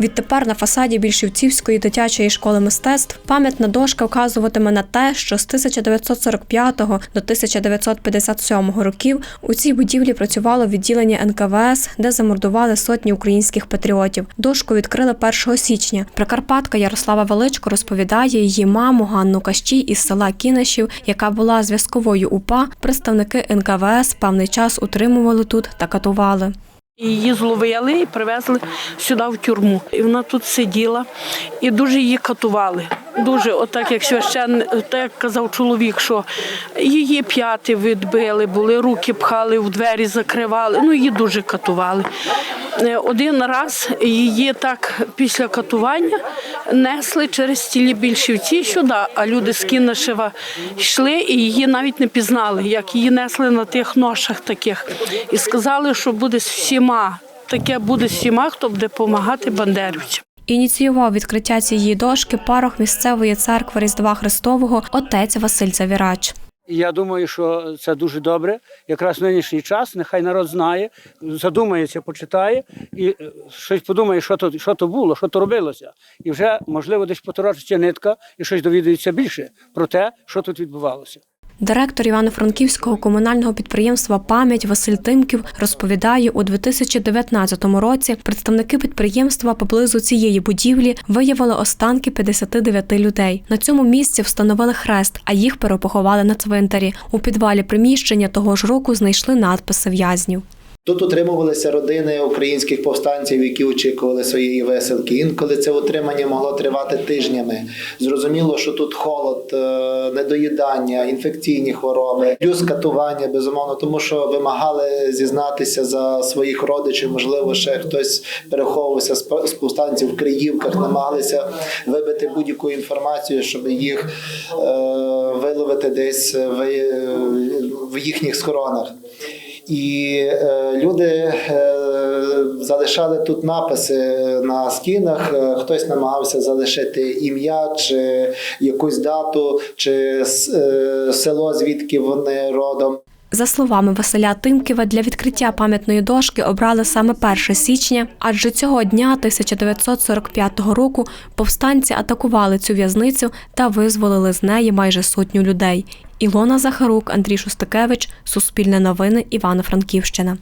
Відтепер на фасаді Більшівцівської дитячої школи мистецтв пам'ятна дошка вказуватиме на те, що з 1945 до 1957 років у цій будівлі працювало відділення НКВС, де замордували сотні українських патріотів. Дошку відкрили 1 січня. Прикарпатка Ярослава Величко розповідає її маму Ганну Кащій із села Кінешів, яка була зв'язковою УПА. Представники НКВС певний час утримували тут та катували. Її зловили і привезли сюди в тюрму. І вона тут сиділа і дуже її катували. Дуже, отак як священ, так казав чоловік, що її п'яти відбили, були, руки пхали в двері, закривали. Ну її дуже катували. Е, Один раз її так після катування несли через тілі більшівці сюди, а люди з Кінашева йшли і її навіть не пізнали, як її несли на тих ношах таких. І сказали, що буде з всіма. Таке буде з всіма, хто буде допомагати бандерівцям. Ініціював відкриття цієї дошки парох місцевої церкви Різдва Христового отець Василь Завірач. Я думаю, що це дуже добре. Якраз нинішній час нехай народ знає, задумається, почитає і е, щось подумає, що то, що то було, що то робилося. І вже, можливо, десь поторочиться нитка і щось довідується більше про те, що тут відбувалося. Директор Івано-Франківського комунального підприємства Пам'ять Василь Тимків розповідає, у 2019 році представники підприємства поблизу цієї будівлі виявили останки 59 людей. На цьому місці встановили хрест, а їх перепоховали на цвинтарі. У підвалі приміщення того ж року знайшли надписи в'язнів. Тут утримувалися родини українських повстанців, які очікували своєї веселки. Інколи це утримання могло тривати тижнями. Зрозуміло, що тут холод, е, недоїдання, інфекційні хвороби, плюс катування, безумовно, тому що вимагали зізнатися за своїх родичів. Можливо, ще хтось переховувався з повстанців в Криївках, намагалися вибити будь-яку інформацію, щоб їх е, виловити десь в, в їхніх схоронах. І е, люди е, залишали тут написи на стінах. Е, Хтось намагався залишити ім'я чи якусь дату, чи село, звідки вони родом. За словами Василя Тимківа, для відкриття пам'ятної дошки обрали саме 1 січня, адже цього дня 1945 року повстанці атакували цю в'язницю та визволили з неї майже сотню людей. Ілона Захарук, Андрій Шустакевич, Суспільне новини, Івано-Франківщина.